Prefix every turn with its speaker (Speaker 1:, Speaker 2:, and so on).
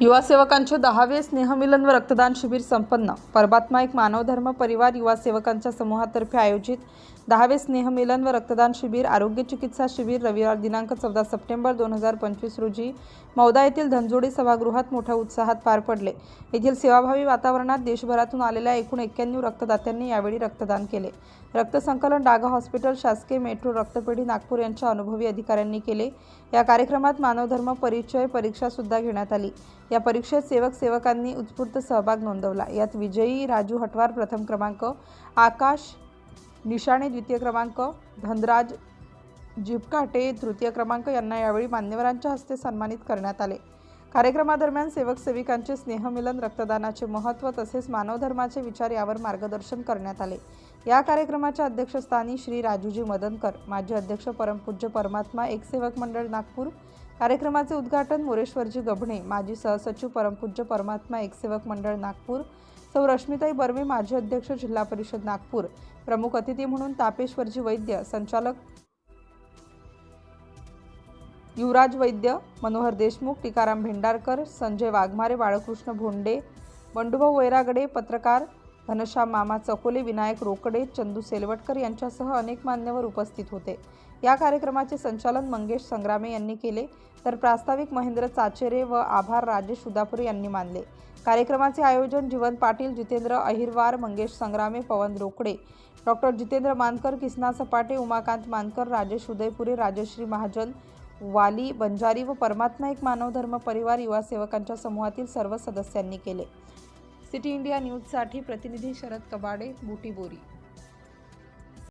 Speaker 1: युवा सेवकांचे दहावे स्नेहमिलन व रक्तदान शिबिर संपन्न. परमात्मा एक मानवधर्म परिवार युवा सेवकांच्या समूहातर्फे आयोजित दहावे स्नेहमिलन व रक्तदान शिबिर आरोग्य चिकित्सा शिबिर रविवार दिनांक चौदा सप्टेंबर दोन हजार पंचवीस रोजी मौदा येथील धनजोडी सभागृहात मोठ्या उत्साहात पार पडले. येथील सेवाभावी वातावरणात देशभरातून आलेल्या एकूण एक्क्याण्णव रक्तदात्यांनी यावेळी रक्तदान केले. रक्तसंकलन डागा हॉस्पिटल शासकीय मेट्रो रक्तपेढी नागपूर यांच्या अनुभवी अधिकाऱ्यांनी केले. या कार्यक्रमात मानवधर्म परिचय परीक्षासुद्धा घेण्यात आली. या परीक्षेत सेवक सेवकांनी उत्स्फूर्त सहभाग नोंदवला. यात विजयी राजू हटवार प्रथम क्रमांक आकाश निशाणे द्वितीय क्रमांक धनराज जिपकाटे तृतीय क्रमांक यांना यावेळी मान्यवरांच्या हस्ते सन्मानित करण्यात आले. कार्यक्रमादरम्यान सेवक सेविकांचे स्नेहमिलन रक्तदानाचे महत्त्व तसेच मानवधर्माचे विचार यावर मार्गदर्शन करण्यात आले. या कार्यक्रमाच्या अध्यक्षस्थानी श्री राजूजी मदनकर माजी अध्यक्ष परमपूज्य परमात्मा एक सेवक मंडळ नागपूर. कार्यक्रमाचे उद्घाटन मोरेश्वरजी गभणे माजी सहसचिव परमपूज्य परमात्मा एक सेवक मंडळ नागपूर. सौ रश्मिताई बर्वे माजी अध्यक्ष जिल्हा परिषद नागपूर. प्रमुख अतिथी म्हणून तापेश्वरजी वैद्य संचालक युवराज वैद्य मनोहर देशमुख टिकाराम भेंडारकर संजय वाघमारे बाळकृष्ण भोंडे बंडुभाऊ वैरागडे पत्रकार घनश्याम मामा चकोले विनायक रोकडे चंदू सेलवटकर यांच्यासह अनेक मान्यवर उपस्थित होते. या कार्यक्रमाचे संचालन मंगेश संग्रामे यांनी केले. तर प्रास्ताविक महेंद्र चाचेरे व आभार राजेश उदापुरे यांनी मानले. कार्यक्रमाचे आयोजन जीवन पाटील जितेंद्र अहिरवार मंगेश संग्रामे पवन रोकडे डॉक्टर जितेंद्र मानकर किसना सपाटे उमाकांत मानकर राजेश उदयपुरे राजश्री महाजन वाली बंजारी व परमात्मा एक मानवधर्म परिवार युवा सेवकांच्या समूहातील सर्व सदस्यांनी केले. सिटी इंडिया न्यूजसाठी प्रतिनिधी शरद कबाडे बुटीबोरी.